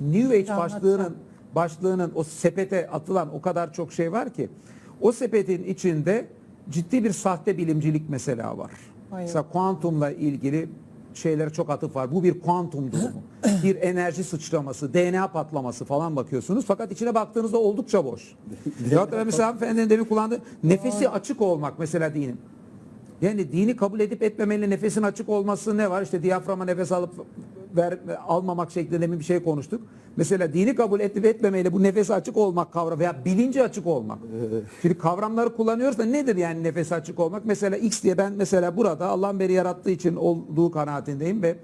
New Age başlığının başlığının o sepete atılan o kadar çok şey var ki o sepetin içinde ciddi bir sahte bilimcilik mesela var. Hayır. Mesela kuantumla ilgili şeylere çok atıf var. Bu bir kuantum durumu. bir enerji sıçraması, DNA patlaması falan bakıyorsunuz. Fakat içine baktığınızda oldukça boş. ya da mesela hanımefendinin demin kullandığı nefesi açık olmak mesela dinin. Yani dini kabul edip etmemeli nefesin açık olması ne var? İşte diyaframa nefes alıp ver, almamak şeklinde bir şey konuştuk. Mesela dini kabul edip etmemeyle bu nefesi açık olmak kavramı veya bilinci açık olmak. Şimdi kavramları kullanıyoruz da nedir yani nefesi açık olmak? Mesela X diye ben mesela burada Allah'ın beni yarattığı için olduğu kanaatindeyim ve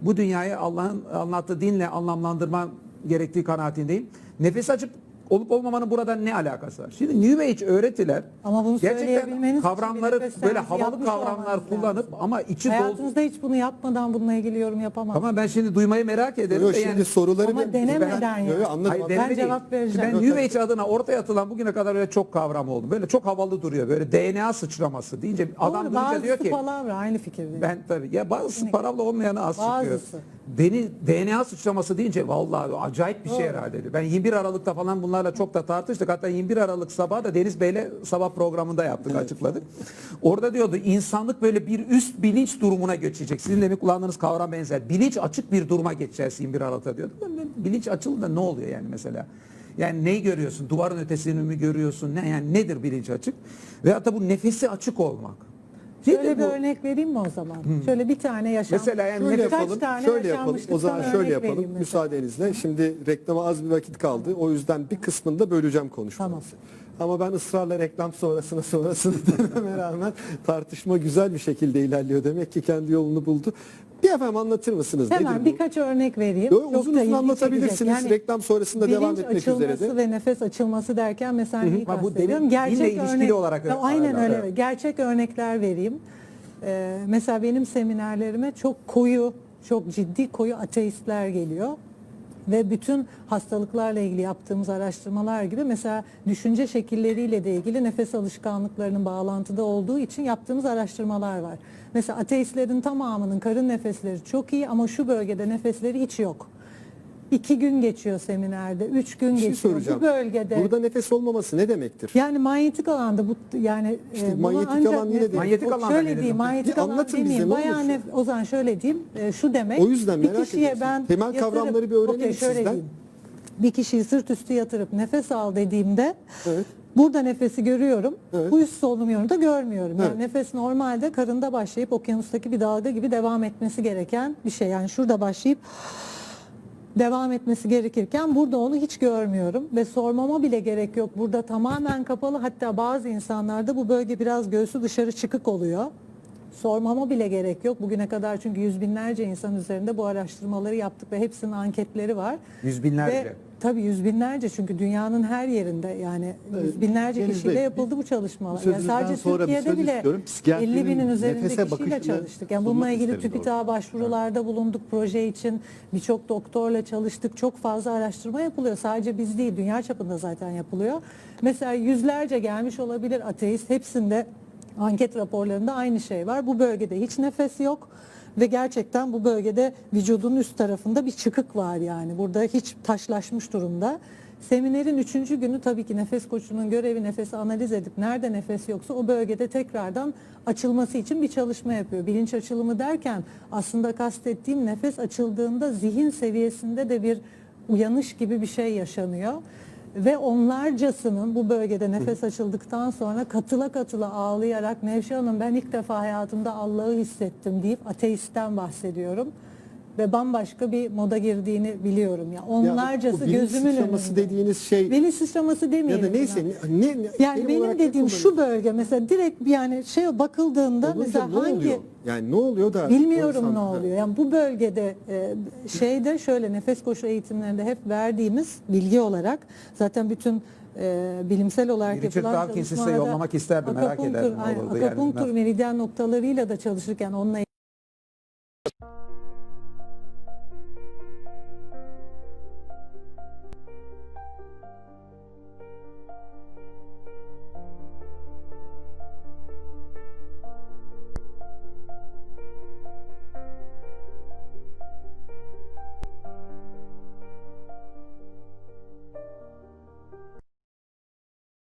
bu dünyayı Allah'ın anlattığı dinle anlamlandırma gerektiği kanaatindeyim. Nefes açık olup olmamanın burada ne alakası var? Şimdi New Age öğretiler Ama bunu gerçekten kavramları böyle havalı kavramlar kullanıp lazım. ama içi dolu. Hayatınızda hiç bunu yapmadan bununla ilgili yorum yapamazsınız. Tamam ben şimdi duymayı merak ederim. Yok şimdi yani- soruları Ama denemeden ben, yani. Yok, anladım. Hayır, değil. cevap vereceğim. Ben New Age adına ortaya atılan bugüne kadar öyle çok kavram oldu. Böyle çok havalı duruyor. Böyle DNA sıçraması deyince adam Doğru, duyunca bazısı diyor ki palavra aynı fikirdeyim. ben tabii ya bazısı paravla olmayanı az çıkıyor. Bazısı. Deni, DNA sıçraması deyince vallahi acayip bir şey herhalde. Ben 21 Aralık'ta falan bunlarla çok da tartıştık. Hatta 21 Aralık sabahı da Deniz Bey'le sabah programında yaptık açıkladık. Orada diyordu insanlık böyle bir üst bilinç durumuna geçecek. Sizin demin kullandığınız kavram benzer. Bilinç açık bir duruma geçeceğiz 21 Aralık'ta diyordu. Bilinç açıldı da ne oluyor yani mesela? Yani neyi görüyorsun? Duvarın ötesini mi görüyorsun? Ne yani nedir bilinç açık? Veyahut da bu nefesi açık olmak. Şöyle bir bu? örnek vereyim mi o zaman? Şöyle bir tane yaşam. Mesela yani Şöyle yapalım, tane şöyle yapalım. O zaman şöyle yapalım müsaadenizle. Şimdi reklama az bir vakit kaldı. O yüzden bir kısmını da böleceğim konuşmamızı. Ama ben ısrarla reklam sonrasını sonrasını dememe rağmen tartışma güzel bir şekilde ilerliyor. Demek ki kendi yolunu buldu. Bir efendim anlatır mısınız? Hemen Nedir bu? birkaç örnek vereyim. Yo, Çok uzun uzun anlatabilirsiniz. Yani Reklam sonrasında devam etmek üzere açılması de. ve nefes açılması derken bu kastediyorum? demin Gerçek ilişkili örnek, olarak Ya, aynen öyle. evet. Gerçek örnekler vereyim. Ee, mesela benim seminerlerime çok koyu, çok ciddi koyu ateistler geliyor. Ve bütün hastalıklarla ilgili yaptığımız araştırmalar gibi mesela düşünce şekilleriyle de ilgili nefes alışkanlıklarının bağlantıda olduğu için yaptığımız araştırmalar var. Mesela ateistlerin tamamının karın nefesleri çok iyi ama şu bölgede nefesleri hiç yok. İki gün geçiyor seminerde, üç gün Bir şey geçiyor. soracağım. Bu bölgede Burada nefes olmaması ne demektir? yani manyetik alanda bu yani İşte e, manyetik ancak alan yine Manyetik o- alan şöyle diyeyim manyetik Bir alan anlatın bize, demeyeyim ne bayağı nef- o zaman şöyle diyeyim e, şu demek O yüzden bir merak kişiye ediyorsun. ben Temel kavramları bir öğrenelim şöyle sizden. diyeyim. bir kişiyi sırt üstü yatırıp nefes al dediğimde Evet. Burada nefesi görüyorum. Evet. Bu üst solunum yolunda görmüyorum. Yani Evet. nefes normalde karında başlayıp okyanustaki bir dalga gibi devam etmesi gereken bir şey. Yani şurada başlayıp devam etmesi gerekirken burada onu hiç görmüyorum ve sormama bile gerek yok. Burada tamamen kapalı hatta bazı insanlarda bu bölge biraz göğsü dışarı çıkık oluyor. Sormama bile gerek yok. Bugüne kadar çünkü yüz binlerce insan üzerinde bu araştırmaları yaptık ve hepsinin anketleri var. Yüz binlerce. Ve, tabii yüz binlerce çünkü dünyanın her yerinde yani yüz binlerce Deniz kişiyle Bey, yapıldı bu çalışmalar. Yani sadece sonra Türkiye'de bile istiyorum. Psikiyatrinin 50 binin üzerinde kişiyle çalıştık. Yani bununla ilgili. TÜBİTAK'a başvurularda bulunduk proje için. Birçok doktorla çalıştık. Çok fazla araştırma yapılıyor. Sadece biz değil, dünya çapında zaten yapılıyor. Mesela yüzlerce gelmiş olabilir ateist. Hepsinde anket raporlarında aynı şey var. Bu bölgede hiç nefes yok. Ve gerçekten bu bölgede vücudun üst tarafında bir çıkık var yani. Burada hiç taşlaşmış durumda. Seminerin üçüncü günü tabii ki nefes koçunun görevi nefesi analiz edip nerede nefes yoksa o bölgede tekrardan açılması için bir çalışma yapıyor. Bilinç açılımı derken aslında kastettiğim nefes açıldığında zihin seviyesinde de bir uyanış gibi bir şey yaşanıyor. Ve onlarcasının bu bölgede nefes açıldıktan sonra katıla katıla ağlayarak Nevşe Hanım ben ilk defa hayatımda Allah'ı hissettim deyip ateistten bahsediyorum. Ve bambaşka bir moda girdiğini biliyorum. Ya Ya onlarcası bilinç gözümün önünde. dediğiniz şey Bilinç sıçraması ya demeyelim. da neyse buna. ne, ne Yani benim dediğim şu bölge mesela direkt yani şey bakıldığında Olunca mesela ne hangi oluyor? Yani ne oluyor da Bilmiyorum ne oluyor. Yani bu bölgede e, şeyde şöyle nefes koşu eğitimlerinde hep verdiğimiz bilgi olarak zaten bütün e, bilimsel olarak Richard yapılan Dawkins'i size çalışmalarda yollamak isterdim, merak akupunktur- ederdim ne aynen, olurdu yani. akupunktur meridyen noktalarıyla da çalışırken onunla